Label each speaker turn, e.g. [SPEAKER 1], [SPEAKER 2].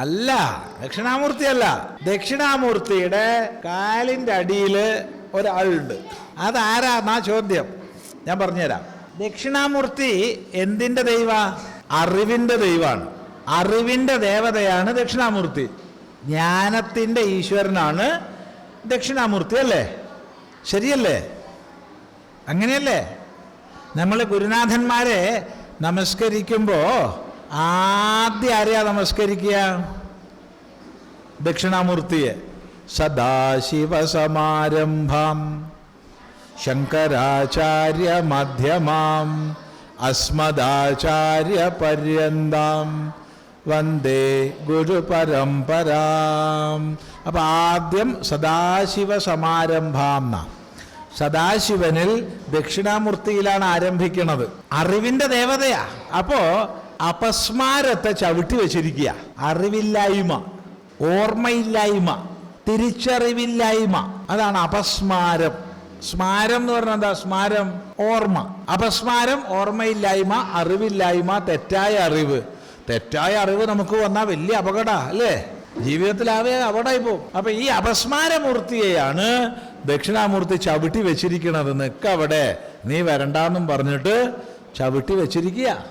[SPEAKER 1] അല്ല ദക്ഷിണാമൂർത്തി അല്ല. ദക്ഷിണാമൂർത്തിയുടെ കാലിന്റെ അടിയിൽ ഒരാളുണ്ട്. അതാരാന്നാ ചോദ്യം. ഞാൻ പറഞ്ഞുതരാം. ദക്ഷിണാമൂർത്തി എന്തിന്റെ ദൈവ? അറിവിന്റെ ദൈവമാണ്. അറിവിന്റെ ദേവതയാണ് ദക്ഷിണാമൂർത്തി. ജ്ഞാനത്തിന്റെ ഈശ്വരനാണ് ദക്ഷിണാമൂർത്തി അല്ലേ? ശരിയല്ലേ? അങ്ങനെയല്ലേ? നമ്മൾ ഗുരുനാഥന്മാരെ നമസ്കരിക്കുമ്പോൾ ആദ്യം ആരെയാ നമസ്കരിക്കുക. ദക്ഷിണാമൂർത്തിയെ. സദാശിവസമാരംഭം. ശങ്കരാചാര്യ മധ്യമാം അസ്മദാചാര്യ പര്യന്താം വന്ദേ ഗുരുപരമ്പരാം. അപ്പം ആദ്യം സദാശിവ സമാരംഭാം സദാശിവനിൽ ദക്ഷിണാമൂർത്തിയിലാണ് ആരംഭിക്കുന്നത് അറിവിന്റെ ദേവതയാ. അപ്പോ അപസ്മാരത്തെ ചവിട്ടി വെച്ചിരിക്കുക. അറിവില്ലായ്മ ഓർമ്മയില്ലായ്മ തിരിച്ചറിവില്ലായ്മ. അതാണ് അപസ്മാരം. സ്മാരം എന്ന് പറഞ്ഞാൽ എന്താ? സ്മാരം ഓർമ്മ. അപസ്മാരം ഓർമ്മയില്ലായ്മ അറിവില്ലായ്മ തെറ്റായ അറിവ്. തെറ്റായ അറിവ് നമുക്ക് വന്നാൽ വലിയ അപകട അല്ലേ? ജീവിതത്തിൽ ജീവിതത്തിലാവേ അപകടമായി പോകും. അപ്പൊ ഈ അപസ്മാരമൂർത്തിയെയാണ് ദക്ഷിണാമൂർത്തി ചവിട്ടി വെച്ചിരിക്കണത് നിക്കവിടെ നീ വരണ്ടെന്നും പറഞ്ഞിട്ട് ചവിട്ടി വെച്ചിരിക്കുക.